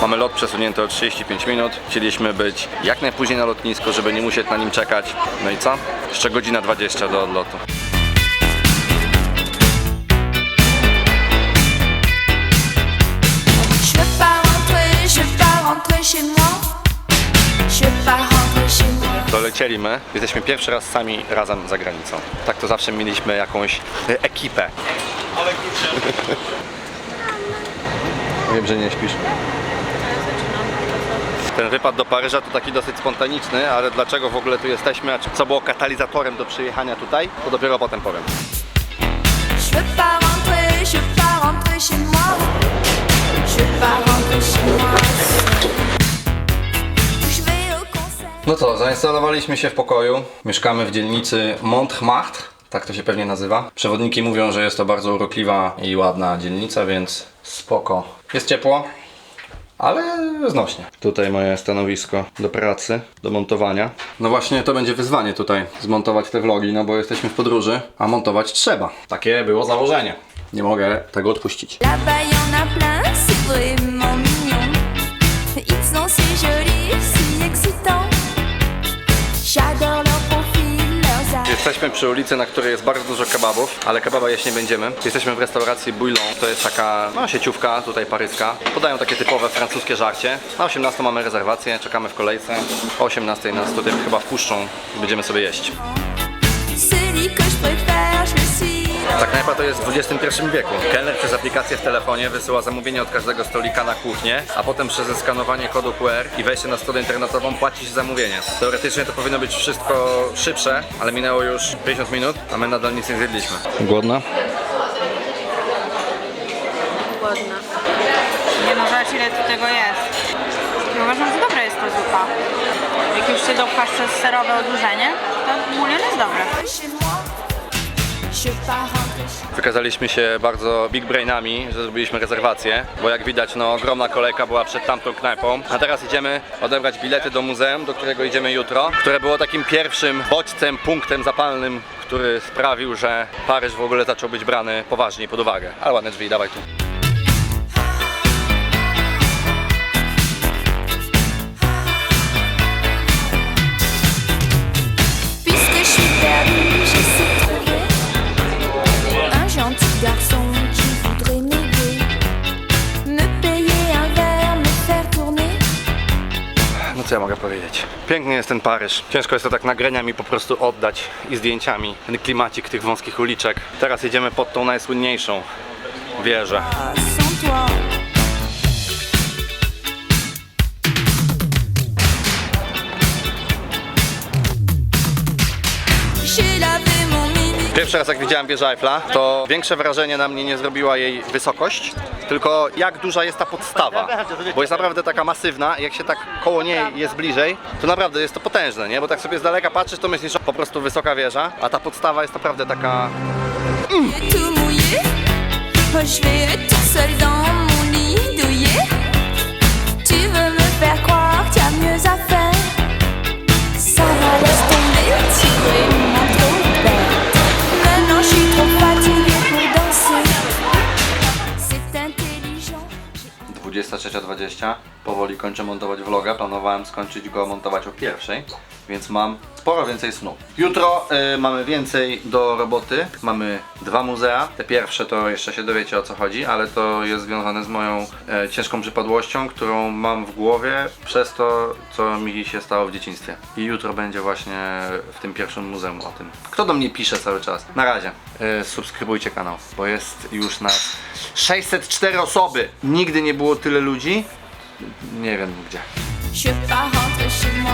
Mamy lot przesunięty o 35 minut. Chcieliśmy być jak najpóźniej na lotnisku, żeby nie musieć na nim czekać. No i co? Jeszcze godzina 20 do odlotu. Dolecieliśmy. Jesteśmy pierwszy raz sami razem za granicą. Tak to zawsze mieliśmy jakąś e, ekipę. Wiem, że nie śpisz. Ten wypad do Paryża to taki dosyć spontaniczny, ale dlaczego w ogóle tu jesteśmy, a co było katalizatorem do przyjechania tutaj, to dopiero potem powiem. No co, zainstalowaliśmy się w pokoju. Mieszkamy w dzielnicy Montmartre. Tak to się pewnie nazywa. Przewodniki mówią, że jest to bardzo urokliwa i ładna dzielnica, więc spoko. Jest ciepło, ale znośnie. Tutaj moje stanowisko do pracy, do montowania. No właśnie to będzie wyzwanie tutaj, zmontować te vlogi, no bo jesteśmy w podróży, a montować trzeba. Takie było założenie. Nie mogę tego odpuścić. Là-bas Jesteśmy przy ulicy, na której jest bardzo dużo kebabów, ale kebaba jeść nie będziemy. Jesteśmy w restauracji Bouillon, to jest taka no, sieciówka tutaj paryska. Podają takie typowe francuskie żarcie. Na 18 mamy rezerwację, czekamy w kolejce. O 18 nas tutaj chyba wpuszczą i będziemy sobie jeść. Suis. Tak knajpa to jest w XXI wieku. Kelner przez aplikację w telefonie wysyła zamówienie od każdego stolika na kuchnię, a potem przez skanowanie kodu QR i wejście na stronę internetową płacić zamówienie. Teoretycznie to powinno być wszystko szybsze, ale minęło już 50 minut, a my nadal nic nie zjedliśmy. Głodna? Głodna. Nie no, zobacz ile tu tego jest. I uważam, że dobra jest ta zupa. Jak już się dopchasz przez serowe odurzenie, to bulion jest dobry. Wykazaliśmy się bardzo big brainami, że zrobiliśmy rezerwację, bo jak widać, no ogromna kolejka była przed tamtą knajpą. A teraz idziemy odebrać bilety do muzeum, do którego idziemy jutro, które było takim pierwszym bodźcem, punktem zapalnym, który sprawił, że Paryż w ogóle zaczął być brany poważniej pod uwagę. Ale ładne drzwi, dawaj tu. Co ja mogę powiedzieć? Piękny jest ten Paryż. Ciężko jest to tak nagraniami po prostu oddać i zdjęciami. Ten klimacik tych wąskich uliczek. Teraz jedziemy pod tą najsłynniejszą wieżę. J'ai mini. Pierwszy raz jak widziałem wieżę Eiffla, to większe wrażenie na mnie nie zrobiła jej wysokość, tylko jak duża jest ta podstawa. Bo jest naprawdę taka masywna jak się tak koło niej jest bliżej, to naprawdę jest to potężne, nie? Bo tak sobie z daleka patrzysz, to myślisz, że po prostu wysoka wieża, a ta podstawa jest naprawdę taka... est 23.20, powoli kończę montować vloga, planowałem skończyć go montować o pierwszej, więc mam sporo więcej snu. Jutro y, mamy więcej do roboty, mamy dwa muzea, te pierwsze to jeszcze się dowiecie o co chodzi, ale to jest związane z moją e, ciężką przypadłością, którą mam w głowie przez to, co mi się stało w dzieciństwie. I jutro będzie właśnie w tym pierwszym muzeum o tym. Kto do mnie pisze cały czas? Na razie. E, subskrybujcie kanał, bo jest już nas 604 osoby. Nigdy nie było tyle ludzi. Nie wiem gdzie. Pas rentrer chez moi.